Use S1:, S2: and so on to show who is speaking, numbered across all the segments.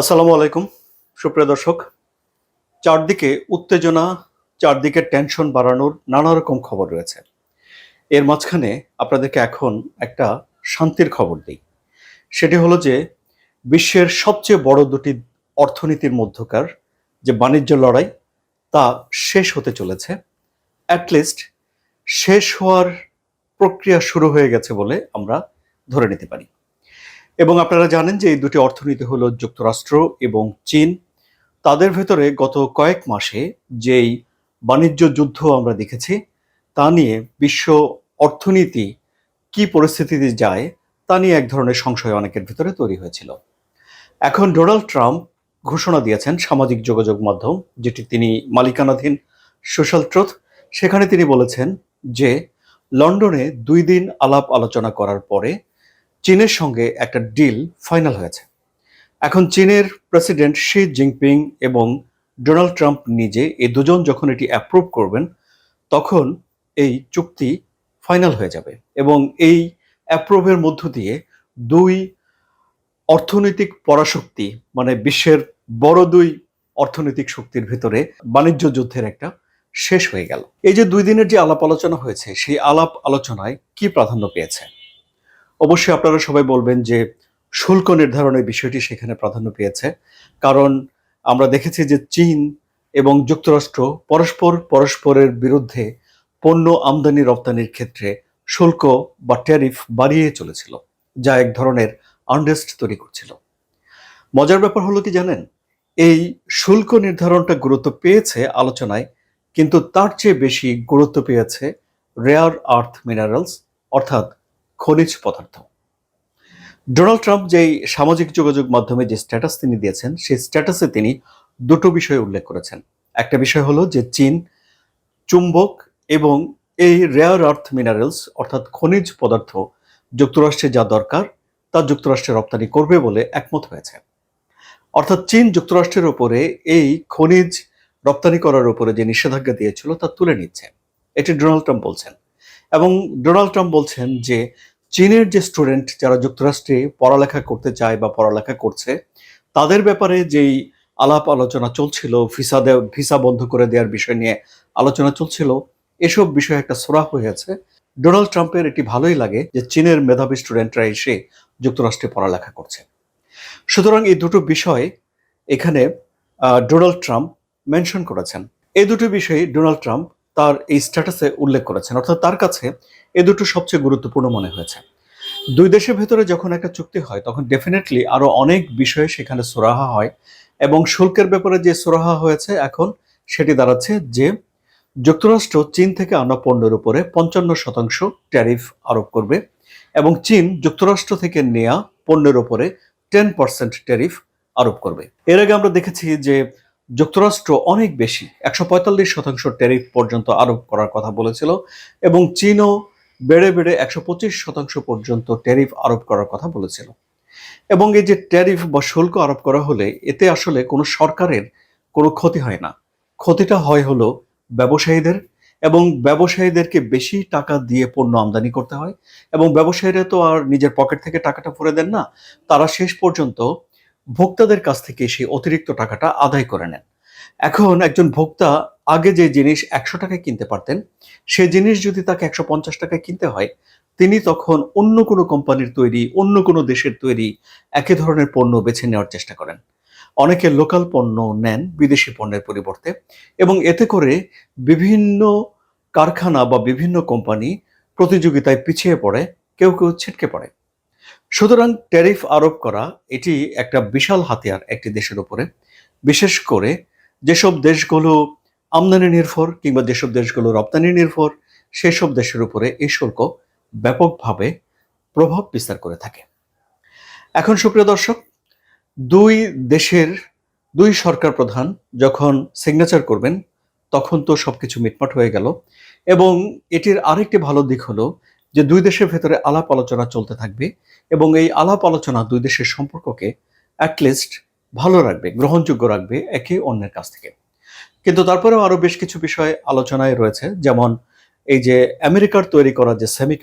S1: আসসালামু আলাইকুম, সুপ্রিয় দর্শক। চারদিকে উত্তেজনা, চারদিকে টেনশন বাড়ানোর নানা রকম খবর রয়েছে। এর মাঝখানে আপনাদেরকে এখন একটা শান্তির খবর দিই। সেটি হলো যে, বিশ্বের সবচেয়ে বড় দুটি অর্থনীতির মধ্যকার যে বাণিজ্য লড়াই, তা শেষ হতে চলেছে। অ্যাটলিস্ট শেষ হওয়ার প্রক্রিয়া শুরু হয়ে গেছে বলে আমরা ধরে নিতে পারি। এবং আপনারা জানেন যে এই দুটি অর্থনীতি হলো যুক্তরাষ্ট্র এবং চীন। তাদের ভেতরে গত কয়েক মাসে যেই বাণিজ্য যুদ্ধ আমরা দেখেছি, তা নিয়ে বিশ্ব অর্থনীতি কি পরিস্থিতিতে যায়, তা নিয়ে এক ধরনের সংশয় অনেকের ভিতরে তৈরি হয়েছিল। এখন ডোনাল্ড ট্রাম্প ঘোষণা দিয়েছেন সামাজিক যোগাযোগ মাধ্যম, যেটি তিনি মালিকানাধীন সোশ্যাল ট্রুথ, সেখানে তিনি বলেছেন যে লন্ডনে দুই দিন আলাপ আলোচনা করার পরে চীনের সঙ্গে একটা ডিল ফাইনাল হয়েছে। এখন চীনের প্রেসিডেন্ট শি জিনপিং এবং ডোনাল্ড ট্রাম্প নিজে এই দুজন যখন এটি অ্যাপ্রুভ করবেন, তখন এই চুক্তি ফাইনাল হয়ে যাবে এবং এই অ্যাপ্রুভের মধ্য দিয়ে দুই অর্থনৈতিক পরাশক্তি মানে বিশ্বের বড় দুই অর্থনৈতিক শক্তির ভিতরে বাণিজ্য যুদ্ধের একটা শেষ হয়ে গেল। এই যে দুই দিনের যে আলাপ আলোচনা হয়েছে, সেই আলাপ আলোচনায় কি প্রাধান্য পেয়েছে? অবশ্যই আপনারা সবাই বলবেন যে শুল্ক নির্ধারণের বিষয়টি সেখানে প্রাধান্য পেয়েছে। কারণ আমরা দেখেছি যে চীন এবং যুক্তরাষ্ট্র পরস্পর পরস্পরের বিরুদ্ধে পণ্য আমদানি রপ্তানির ক্ষেত্রে শুল্ক বা ট্যারিফ বাড়িয়ে চলেছিল, যা এক ধরনের আনরেস্ট তৈরি করছিল। মজার ব্যাপার হলো কি জানেন? এই শুল্ক নির্ধারণটা গুরুত্ব পেয়েছে আলোচনায়, কিন্তু তার চেয়ে বেশি গুরুত্ব পেয়েছে রেয়ার আর্থ মিনারেলস অর্থাৎ খনিজ পদার্থ। ডোনাল্ড ট্রাম্প যেই সামাজিক যোগাযোগ মাধ্যমে যে স্ট্যাটাস তিনি দিয়েছেন, সেই স্ট্যাটাসে তিনি দুটো বিষয় উল্লেখ করেছেন। একটা বিষয় হলো যে চীন চুম্বক এবং এই রেয়ার আর্থ মিনারেলস অর্থাৎ খনিজ পদার্থ যুক্তরাষ্ট্রে যা দরকার, তা যুক্তরাষ্ট্রে রপ্তানি করবে বলে একমত হয়েছে। অর্থাৎ চীন যুক্তরাষ্ট্রের উপরে এই খনিজ রপ্তানি করার উপরে যে নিষেধাজ্ঞা দিয়েছিল, তা তুলে নিচ্ছে। এটি ডোনাল্ড ট্রাম্প বলছেন। এবং ডোনাল্ড ট্রাম্প বলছেন যে চীনের যে স্টুডেন্ট যারা যুক্তরাষ্ট্রে পড়ালেখা করতে চায় বা পড়ালেখা করছে, তাদের ব্যাপারে যেই আলাপ আলোচনা চলছিল, ভিসা দেওয়া ভিসা বন্ধ করে দেওয়ার বিষয় নিয়ে আলোচনা চলছিল, এসব বিষয়ে একটা সোরা হয়েছে। ডোনাল্ড ট্রাম্পের এটি ভালোই লাগে যে চীনের মেধাবী স্টুডেন্টরা এসে যুক্তরাষ্ট্রে পড়ালেখা করছে। সুতরাং এই দুটো বিষয় এখানে ডোনাল্ড ট্রাম্প মেনশন করেছেন। এই দুটো বিষয়ে ডোনাল্ড ট্রাম্প তার এই স্ট্যাটাসে উল্লেখ করেছেন। অর্থাৎ তার কাছে এ দুটো সবচেয়ে গুরুত্বপূর্ণ মনে হয়েছে। দুই দেশের ভেতরে যখন একটা চুক্তি হয়, তখন ডেফিনেটলি আরও অনেক বিষয়ে সেখানে সুরাহা হয় এবং শুল্কের ব্যাপারে যে সুরাহা হয়েছে এখন, সেটি দাঁড়াচ্ছে যে যুক্তরাষ্ট্র চীন থেকে আনা পণ্যের উপরে পঞ্চান্ন শতাংশ ট্যারিফ আরোপ করবে এবং চীন যুক্তরাষ্ট্র থেকে নেয়া পণ্যের উপরে টেন পার্সেন্ট ট্যারিফ আরোপ করবে। এর আগে আমরা দেখেছি যে যুক্তরাষ্ট্র অনেক বেশি, একশো পঁয়তাল্লিশ শতাংশ ট্যারিফ পর্যন্ত আরোপ করার কথা বলেছিল এবং চীনও বেড়ে বেড়ে একশো পঁচিশ শতাংশ পর্যন্ত ট্যারিফ আরোপ করার কথা বলেছিল। এবং এই যে ট্যারিফ বা শুল্ক আরোপ করা হলে এতে আসলে কোনো সরকারের কোনো ক্ষতি হয় না। ক্ষতিটা হয় হলো ব্যবসায়ীদের এবং ব্যবসায়ীদেরকে বেশি টাকা দিয়ে পণ্য আমদানি করতে হয় এবং ব্যবসায়ীরা তো আর নিজের পকেট থেকে টাকাটা ভরে দেন না, তারা শেষ পর্যন্ত ভোক্তাদের কাছ থেকে সেই অতিরিক্ত টাকাটা আদায় করে নেন। এখন একজন ভোক্তা আগে যে জিনিস একশো টাকায় কিনতে পারতেন, সে জিনিস যদি তাকে একশো পঞ্চাশ টাকায় কিনতে হয়, তিনি তখন অন্য কোনো কোম্পানির তৈরি, অন্য কোনো দেশের তৈরি একই ধরনের পণ্য বেছে নেওয়ার চেষ্টা করেন। অনেকে লোকাল পণ্য নেন বিদেশি পণ্যের পরিবর্তে এবং এতে করে বিভিন্ন কারখানা বা বিভিন্ন কোম্পানি প্রতিযোগিতায় পিছিয়ে পড়ে, কেউ কেউ ছিটকে পড়ে। সুতরাং ট্যারিফ আরোপ করা এটি একটা বিশাল হাতিয়ার একটি দেশের উপরে। বিশেষ করে যেসব দেশগুলো আমদানি নির্ভর কিংবা যেসব দেশগুলো রপ্তানি নির্ভর, সেসব দেশের উপরে এই শুল্ক ব্যাপকভাবে প্রভাব বিস্তার করে থাকে। এখন সুপ্রিয় দর্শক, দুই দেশের, দুই সরকার প্রধান যখন সিগনেচার করবেন, তখন তো সবকিছু মিটমাট হয়ে গেল এবং এটির আরেকটি ভালো দিক হলো যে দুই দেশের ভেতরে আলাপ আলোচনা চলতে থাকবে এবং এই আলাপ আলোচনা দুই দেশের সম্পর্ককে অ্যাটলিস্ট ভালো রাখবে, গ্রহণযোগ্য রাখবে একে অন্যের কাছ থেকে। কিন্তু তারপরেও আরও বেশ কিছু বিষয় আলোচনায় রয়েছে, যেমন এই যে আমেরিকার তৈরি করা যে সেমি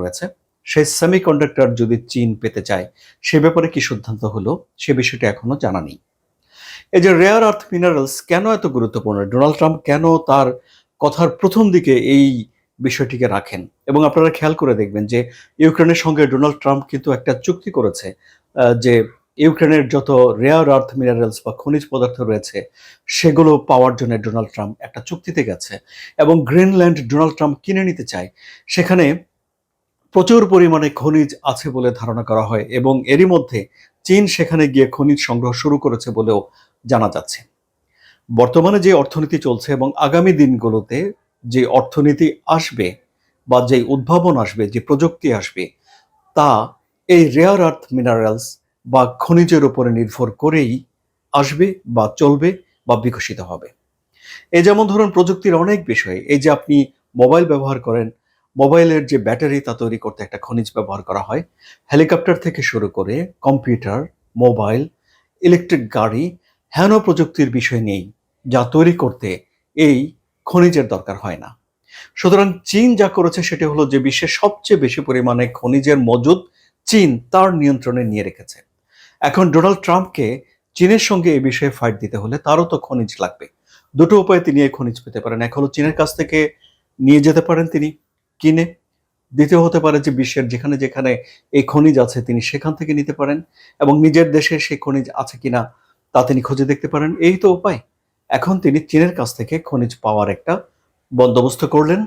S1: রয়েছে, সেই সেমিকন্ডাক্টর যদি চীন পেতে চায়, সে ব্যাপারে কি সিদ্ধান্ত হলো, সে বিষয়টি এখনও জানা নেই। এই যে রেয়ার আর্থ মিনারেলস কেন এত গুরুত্বপূর্ণ? ডোনাল্ড ট্রাম্প কেন তার কথার প্রথম দিকে এই বিষয়টিকে রাখেন। এবং আপনারা খেয়াল করে দেখবেন যে ইউক্রেনের সঙ্গে ডোনাল্ড ট্রাম্প কিন্তু একটা চুক্তি করেছে যে ইউক্রেনের যত রেয়ার আর্থ মিনারেলস বা খনিজ পদার্থ রয়েছে, সেগুলো পাওয়ার জন্য ডোনাল্ড ট্রাম্প একটা চুক্তিতে গেছে। এবং গ্রিনল্যান্ড ডোনাল্ড ট্রাম্প কিনে নিতে চায়, সেখানে প্রচুর পরিমাণে খনিজ আছে বলে ধারণা করা হয় এবং এরই মধ্যে চীন সেখানে গিয়ে খনিজ সংগ্রহ শুরু করেছে বলেও জানা যাচ্ছে। বর্তমানে যে অর্থনীতি চলছে এবং আগামী দিনগুলোতে যে অর্থনীতি আসবে বা যে উদ্ভাবন আসবে, যে প্রযুক্তি আসবে, তা এই রেয়ার আর্থ মিনারেলস বা খনিজের উপরে নির্ভর করেই আসবে বা চলবে বা বিকশিত হবে। এই যেমন ধরুন প্রযুক্তির অনেক বিষয়, এই যে আপনি মোবাইল ব্যবহার করেন, মোবাইলের যে ব্যাটারি তা তৈরি করতে একটা খনিজ ব্যবহার করা হয়, হেলিকপ্টার থেকে শুরু করে কম্পিউটার, মোবাইল ইলেকট্রিক গাড়ি হেন প্রযুক্তির বিষয় নেই যা তৈরি করতে এই খনিজের দরকার হয় না। সুতরাং চীন যা করেছে সেটি হলো যে বিশ্বের সবচেয়ে বেশি পরিমাণে খনিজের মজুদ চীন তার নিয়ন্ত্রণে নিয়ে রেখেছে। এখন ডোনাল্ড ট্রাম্পকে চীনের সঙ্গে এই বিষয়ে ফাইট দিতে হলে তারও তো খনিজ লাগবে। দুটো উপায়ে তিনি এই খনিজ পেতে পারেন। এক হলো চীনের কাছ থেকে নিয়ে যেতে পারেন তিনি কিনে। দ্বিতীয় হতে পারে যে বিশ্বের যেখানে যেখানে এই খনিজ আছে তিনি সেখান থেকে নিতে পারেন এবং নিজের দেশে সেই খনিজ আছে কিনা তা তিনি খুঁজে দেখতে পারেন। এই তো উপায়। এখন তিনি চীনের কাছ থেকে খনিজ পাওয়ার একটা বন্দোবস্ত করলেন,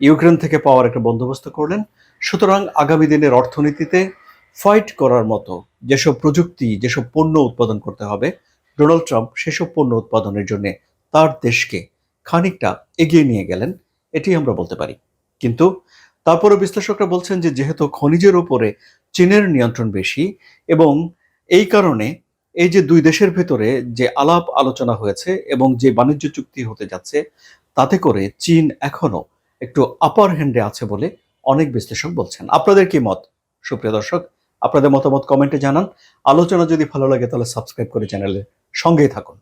S1: ইউক্রেন থেকে পাওয়ার একটা বন্দোবস্ত করলেন। সুতরাং আগামী দিনের অর্থনীতিতে ফাইট করার মতো যেসব প্রযুক্তি, যেসব পণ্য উৎপাদন করতে হবে, ডোনাল্ড ট্রাম্প সেসব পণ্য উৎপাদনের জন্য তার দেশকে খানিকটা এগিয়ে নিয়ে গেলেন, এটি আমরা বলতে পারি। কিন্তু তারপরে বিশ্লেষকরা বলছেন যে যেহেতু খনিজের উপরে চীনের নিয়ন্ত্রণ বেশি এবং এই কারণে এই যে দুই দেশের ভেতরে যে আলাপ আলোচনা হয়েছে এবং যে বাণিজ্য চুক্তি হতে যাচ্ছে, তাতে করে চীন এখনও একটু আপার হ্যান্ডে আছে বলে অনেক বিশ্লেষক বলছেন। আপনাদের কি মত? সুপ্রিয় দর্শক, আপনাদের মতামত কমেন্টে জানান। আলোচনা যদি ভালো লাগে তাহলে সাবস্ক্রাইব করে চ্যানেলের সঙ্গেই থাকুন।